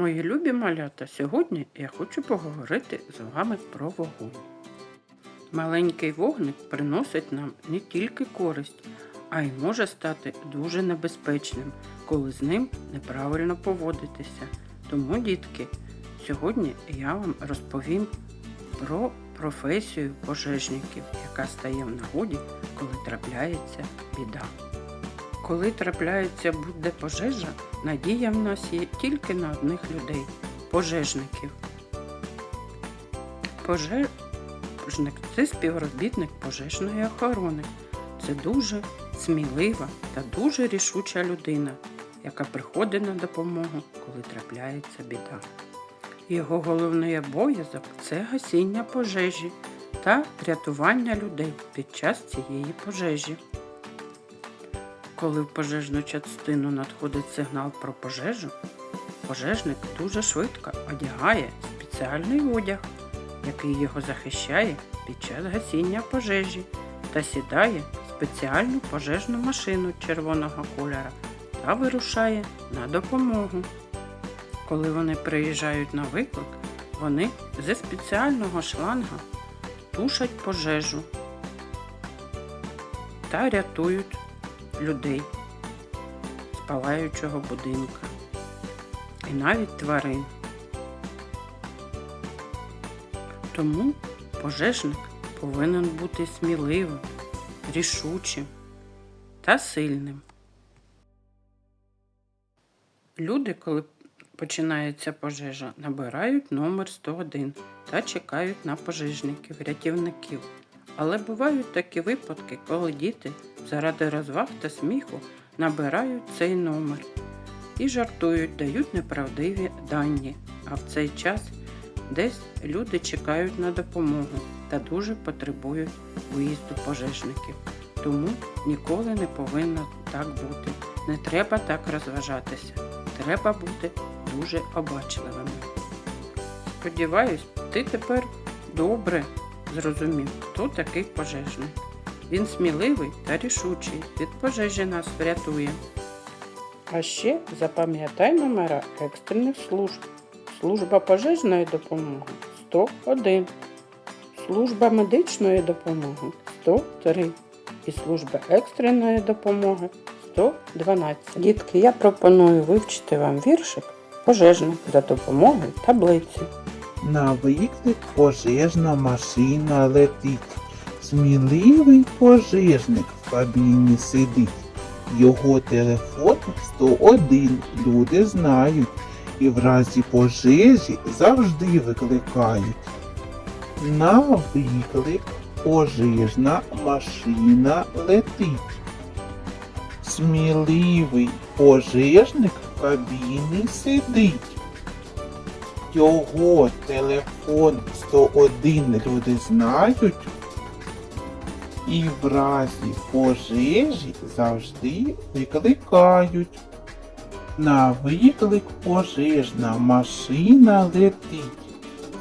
Мої любі малята, сьогодні я хочу поговорити з вами про вогонь. Маленький вогник приносить нам не тільки користь, а й може стати дуже небезпечним, коли з ним неправильно поводитися. Тому, дітки, сьогодні я вам розповім про професію пожежників, яка стає в нагоді, коли трапляється біда. Коли трапляється будь-де пожежа, надія в нас є тільки на одних людей пожежників. Пожежник це співробітник пожежної охорони. Це дуже смілива та дуже рішуча людина, яка приходить на допомогу, коли трапляється біда. Його головний обов'язок це гасіння пожежі та рятування людей під час цієї пожежі. Коли в пожежну частину надходить сигнал про пожежу, пожежник дуже швидко одягає спеціальний одяг, який його захищає під час гасіння пожежі, та сідає в спеціальну пожежну машину червоного кольора та вирушає на допомогу. Коли вони приїжджають на виклик, вони зі спеціального шланга тушать пожежу та рятують людей з палаючого будинка і навіть тварин. Тому пожежник повинен бути сміливим, рішучим та сильним. Люди, коли починається пожежа, набирають номер 101 та чекають на пожежників, рятівників. Але бувають такі випадки, коли діти заради розваг та сміху набирають цей номер і жартують, дають неправдиві дані. А в цей час десь люди чекають на допомогу та дуже потребують виїзду пожежників. Тому ніколи не повинно так бути. Не треба так розважатися. Треба бути дуже обачливими. Сподіваюсь, ти тепер добре зрозумів, хто такий пожежник. Він сміливий та рішучий, від пожежі нас врятує. А ще запам'ятай номера екстрених служб. Служба пожежної допомоги 101, служба медичної допомоги 103 і служба екстреної допомоги 112. Дітки, я пропоную вивчити вам віршик пожежник за допомогою таблиці. На виклик пожежна машина летить. Сміливий пожежник в кабіні сидить. Його телефон 101 люди знають і в разі пожежі завжди викликають. На виклик пожежна машина летить. Сміливий пожежник в кабіні сидить. Його телефон 101 люди знають. І в разі пожежі завжди викликають. На виклик пожежна машина летить.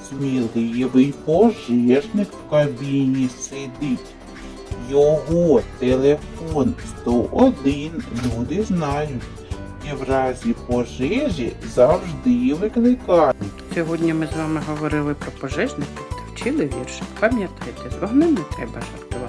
Сміливий пожежник в кабіні сидить. Його телефон 101 люди знають. І в разі пожежі завжди викликають. Сьогодні ми з вами говорили про пожежників та вчили віршик. Пам'ятайте, з вогнем не треба жартувати.